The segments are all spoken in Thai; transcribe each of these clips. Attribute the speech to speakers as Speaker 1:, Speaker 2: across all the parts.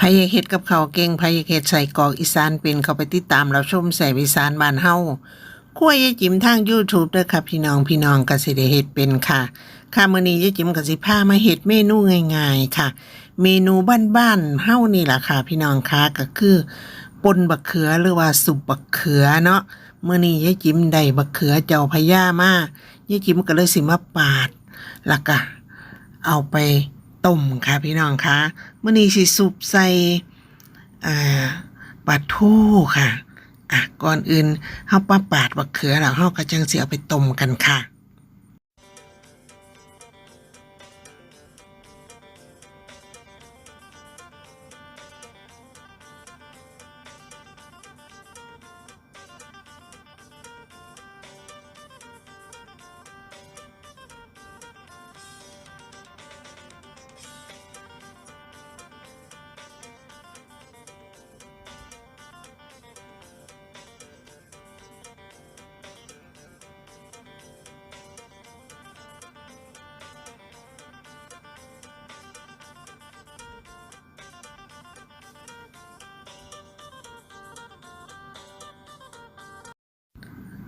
Speaker 1: พยเฮ็ดกับข้าวเก่งพยเฮ็ดใส่กอกอีสานเป็นเข้าไปติดตามรับชมใส่อีสานบ้านเฮาคั่วยายจิ๋มทาง YouTube เด้อค่ะพี่น้องพี่น้องก็สิได้เฮ็ดเป็นค่ะค่ะมื้อนี้ยายจิ๋มก็สิพามาเฮ็ดเมนูง่ายๆค่ะ เมนูบ้านๆเฮานี่ล่ะค่ะ พี่น้องค่ะก็คือปนบักเขือหรือว่าสุปบักเขือเนาะมื้อนี้ยายจิ๋มได้บักเขือเจ้าพญามายายจิ๋มก็เลยสิมาปาดล้วก็เอาไป ต้มค่ะพี่น้องคะมื่อนี้สิสุปใส่ปลาทูค่ะอะก่อนอื่นเฮาปลาปาดบักเขือแล้วเฮาก็จังสิเอาไปต้มกันค่ะ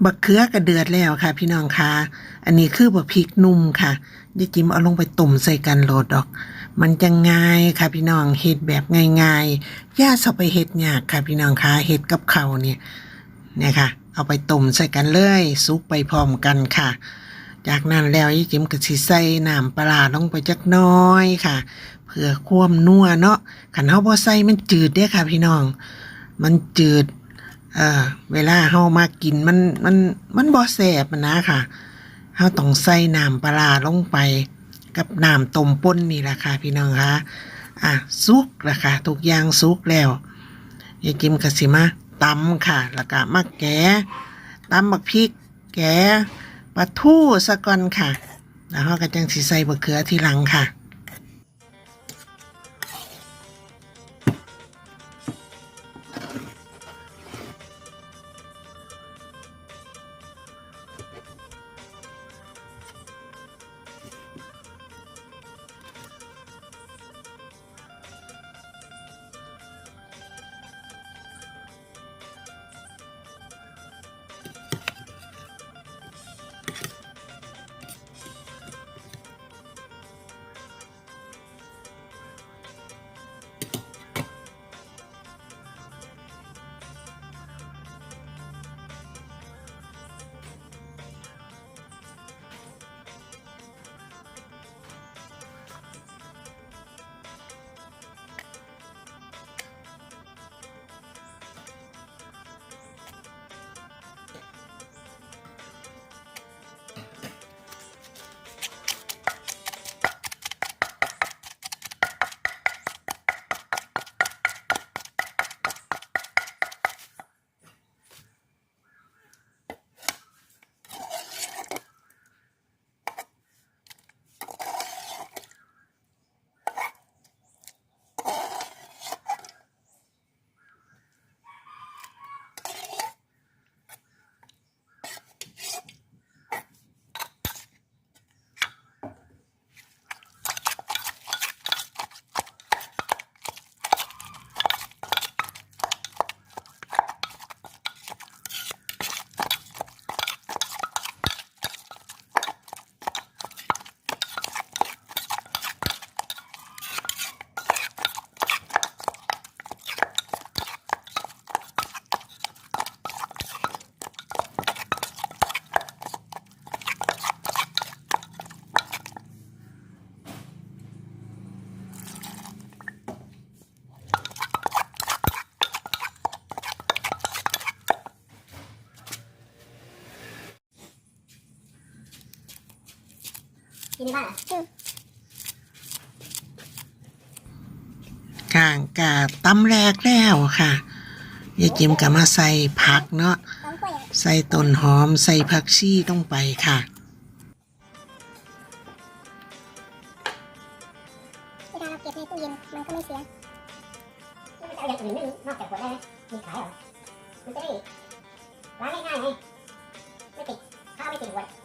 Speaker 1: บักเขือกระเดือดแล้วค่ะ พี่น้องค่ะ อันนี้คือบักพริกนุ่มค่ะยายจิมเอาลงไปตุ่มใส่กันโหลดดอก มันจะง่ายค่ะพี่น้องเฮ็ดแบบง่ายๆย่าสอาไปเฮ็ดยากค่ะ พี่น้องค่ะเฮ็ดกับเขาเนี่ยเนี่ยค่ะ เอาไปตุ่มใส่กันเลยซุปไปพร้อมกันค่ะ จากนั้นแล้วยายจิมก็สิใส่น้ำปลาลงไปจักน้อยค่ะ เพื่อความนัวเนาะขันเฮาบ่ใส่มันจืดเด้ค่ะ พี่น้อง มันจืด เออเวลาเฮามากินมันมันมันบ่แซ่บนะค่ะเฮาต้องใส่น้ำปลาลงไป กับน้ำต้มป่นนี่แหละค่ะ พี่น้องคะอะสุกล้วค่ะทุกอย่างสุกแล้วยายกิมกสิมาตำค่ะ แล้วก็มาแกะตำบักพริก แกะปลาทูซะก่อนค่ะ แล้วเฮาก็จังสิใส่บะเขือทีหลังค่ะ
Speaker 2: กินในบ้านเหรอ
Speaker 1: ข้างกาตำแรกแล้วค่ะยายจิมก็มาใส่ผักเนาะ
Speaker 2: ต้มกล้วยอะ
Speaker 1: ใส่ต้นหอมใส่ผักชีต้องไปค่ะ
Speaker 2: เวลาเราเก็บในตู้เย็นมันก็ไม่เสียมันจะเอาอย่างอื่นไม่รู้นอกจากขวดได้ไหมมีขายเหรอมันจะได้ล้างง่ายๆไงไม่ติดข้าวไม่ติดขวดแ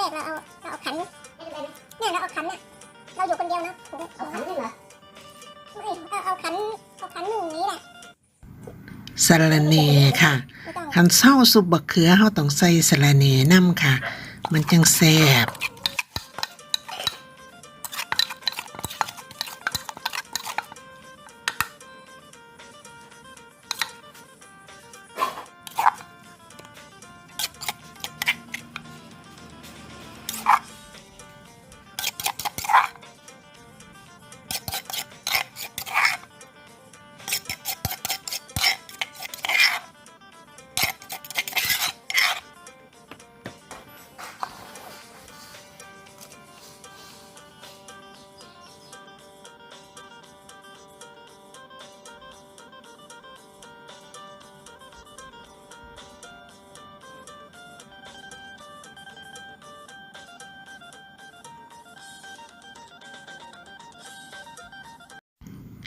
Speaker 2: รกๆเราเอาเราเอาขันไม่เป็นไรไหมเนี่ยเราเอาขันน่ะเราอยู่คนเดียวนะถุงเอาขันนี่เหรอไม่เออทั้งหนึ่งนี้แหละ
Speaker 1: สะระเนค่ะ
Speaker 2: ไม่ต้อง
Speaker 1: คันเศร้าซุปบักเขือเฮาต้องใส่สะระเนนํค่ะ มันจังแซ่บ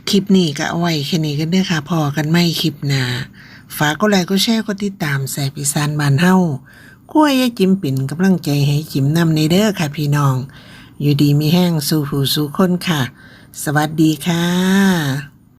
Speaker 1: คลิปนี้ก็เอาไว้แค่นี้กันเด้อค่ะพอกันไม่คลิปหน้าฝากก็ไลค์ก็แชร์ก็ติดตามแสบอีสานบ้านเฮากล้วยยายจิมปิ่นกำลังใจให้จิมนำในเด้อค่ะพี่น้อง อยู่ดีมีแห้งสู่ผู้สู่คนค่ะ สวัสดีค่ะ